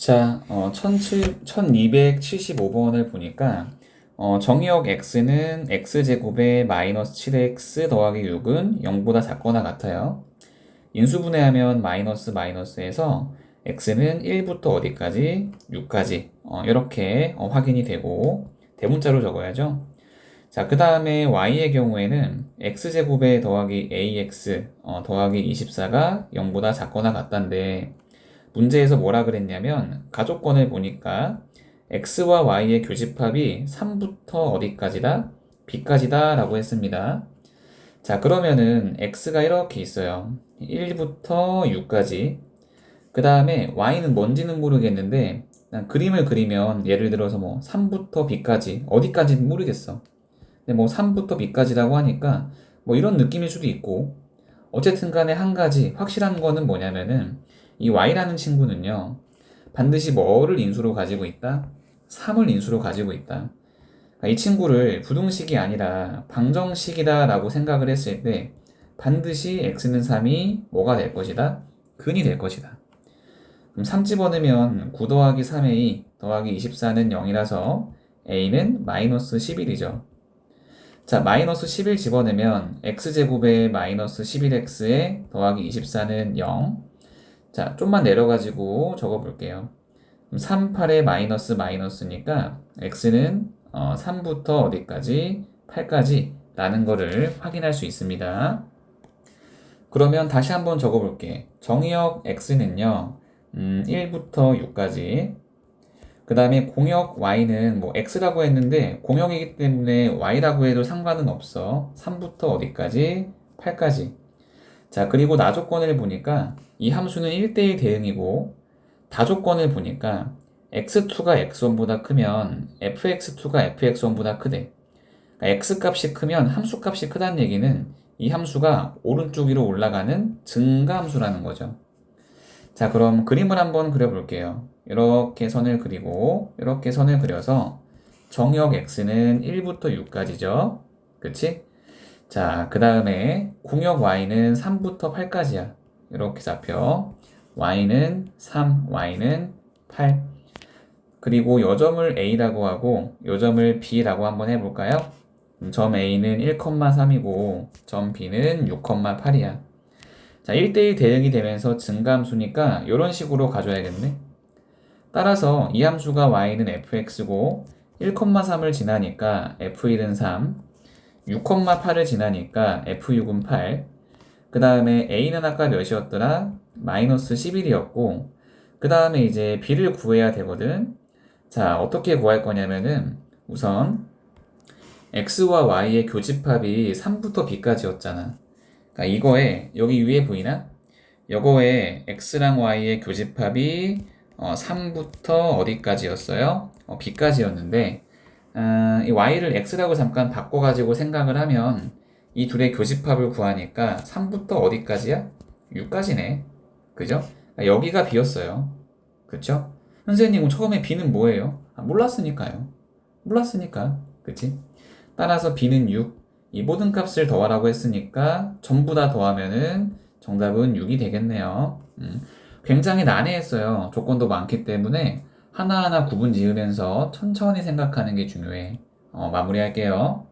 자, 어, 1275번을 보니까 어, 정의역 x는 x제곱에 마이너스 7x 더하기 6은 0보다 작거나 같아요. 인수분해하면 마이너스 마이너스에서 x는 1부터 어디까지? 6까지 어, 이렇게 어, 확인이 되고 대문자로 적어야죠. 자, 그 다음에 y의 경우에는 x제곱에 더하기 ax 어, 더하기 24가 0보다 작거나 같단데 문제에서 뭐라 그랬냐면 가족권을 보니까 x와 y의 교집합이 3부터 어디까지다? b까지다 라고 했습니다. 자, 그러면은 x가 이렇게 있어요. 1부터 6까지. 그 다음에 y는 뭔지는 모르겠는데 그림을 그리면 예를 들어서 뭐 3부터 b까지 어디까지는 모르겠어. 근데 뭐 3부터 b까지라고 하니까 뭐 이런 느낌일 수도 있고 어쨌든 간에 한 가지 확실한 거는 뭐냐면은 이 y라는 친구는요 반드시 뭐를 인수로 가지고 있다? 3을 인수로 가지고 있다. 그러니까 이 친구를 부등식이 아니라 방정식이다 라고 생각을 했을 때 반드시 x는 3이 뭐가 될 것이다? 근이 될 것이다. 그럼 3 집어넣으면 9 더하기 3의 2 더하기 24는 0이라서 a는 마이너스 11이죠. 자, 마이너스 11 집어넣으면 x제곱에 마이너스 11x에 더하기 24는 0. 자, 좀만 내려가지고 적어볼게요. 3, 8에 마이너스 마이너스니까 x는 어, 3부터 어디까지? 8까지 라는 거를 확인할 수 있습니다. 그러면 다시 한번 적어볼게. 정의역 x는요, 음, 1부터 6까지. 그 다음에 공역 y는 뭐 x라고 했는데 공역이기 때문에 y라고 해도 상관은 없어. 3부터 어디까지? 8까지. 자, 그리고 나조건을 보니까 이 함수는 1대1 대응이고 다조건을 보니까 x2가 x1보다 크면 fx2가 fx1보다 크대. 그러니까 x 값이 크면 함수 값이 크다는 얘기는 이 함수가 오른쪽 위로 올라가는 증가함수라는 거죠. 자, 그럼 그림을 한번 그려볼게요. 이렇게 선을 그리고 이렇게 선을 그려서 정역 x는 1부터 6까지죠. 그치? 자, 그 다음에 공역 y는 3부터 8까지야. 이렇게 잡혀. y는 3, y는 8. 그리고 요점을 a라고 하고 요점을 b라고 한번 해볼까요? 음, 점 a는 1,3이고 점 b는 6,8이야. 자, 1대1 대응이 되면서 증가함수니까 이런 식으로 가져야겠네. 따라서 이 함수가 y는 fx고 1,3을 지나니까 f1은 3, 6,8을 지나니까 f6은 8. 그 다음에 a는 아까 몇이었더라? 마이너스 11이었고, 그 다음에 이제 b를 구해야 되거든. 자, 어떻게 구할 거냐면은 우선 x와 y의 교집합이 3부터 b까지였잖아. 그러니까 이거에 여기 위에 보이나? 요거에 x랑 y의 교집합이 어, 3부터 어디까지였어요? 어, b까지였는데 어, 이 y를 x라고 잠깐 바꿔가지고 생각을 하면 이 둘의 교집합을 구하니까 3부터 어디까지야? 6까지네. 그죠? 그러니까 여기가 b였어요. 그쵸? 선생님, 처음에 b는 뭐예요? 아, 몰랐으니까요. 몰랐으니까. 그치? 따라서 b는 6. 이 모든 값을 더하라고 했으니까 전부 다 더하면은 정답은 6이 되겠네요. 음, 굉장히 난해했어요. 조건도 많기 때문에 하나하나 구분 지으면서 천천히 생각하는 게 중요해. 어, 마무리할게요.